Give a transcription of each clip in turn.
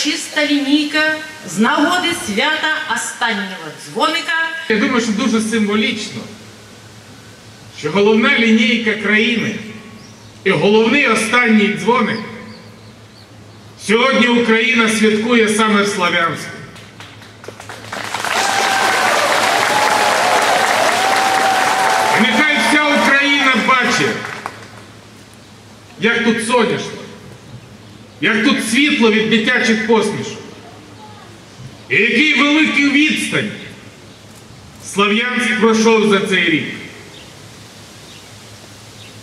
урочиста лінійка з нагоди свята останнього дзвоника Я думаю, що дуже символічно, що головна лінійка країни і головний останній дзвоник сьогодні Україна святкує саме в Славянську. І нехай вся Україна бачить, як тут соняшно, як тут світло від дитячих посмішок, і який великий відстань Слав'янськ пройшов за цей рік.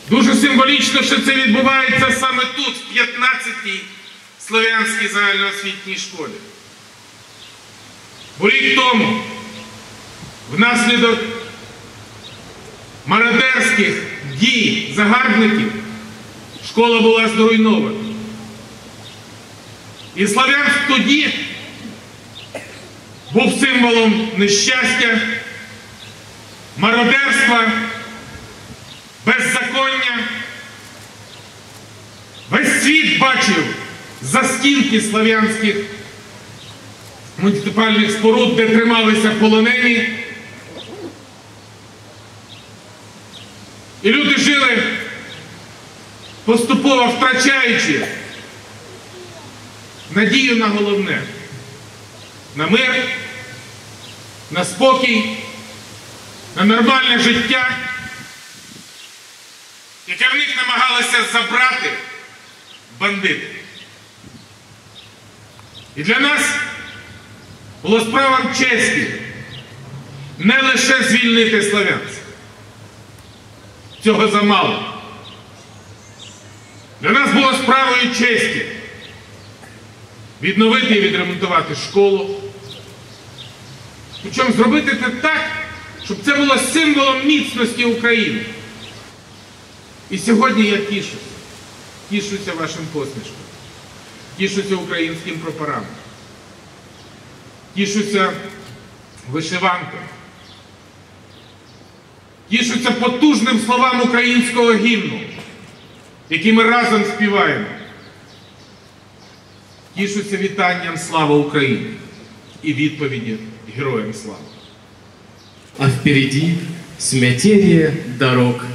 Дуже символічно, що це відбувається саме тут, в 15-й Слов'янській загальноосвітній школі. Бо рік тому, внаслідок мародерських дій загарбників, школа була зруйнована. І Слав'янськ тоді був символом нещастя, мародерства, беззаконня. Весь світ бачив застінки слав'янських муніципальних споруд, де трималися полонені. І люди жили поступово втрачаючи надію на головне, на мир, на спокій, на нормальне життя, яке в них намагалися забрати бандити. І для нас було справом честі не лише звільнити славянців. Цього замало. Для нас було справою честі відновити і відремонтувати школу. Причому зробити це так, щоб це було символом міцності України. І сьогодні я тішуся. Тішуся вашим посмішком. Тішуся українським прапорам. Тішуся вишиванкою. Тішуся потужним словам українського гімну, які ми разом співаємо. Тішуся вітанням. Слава Україні! І відповіді Героям слава. А впереді смятение дорог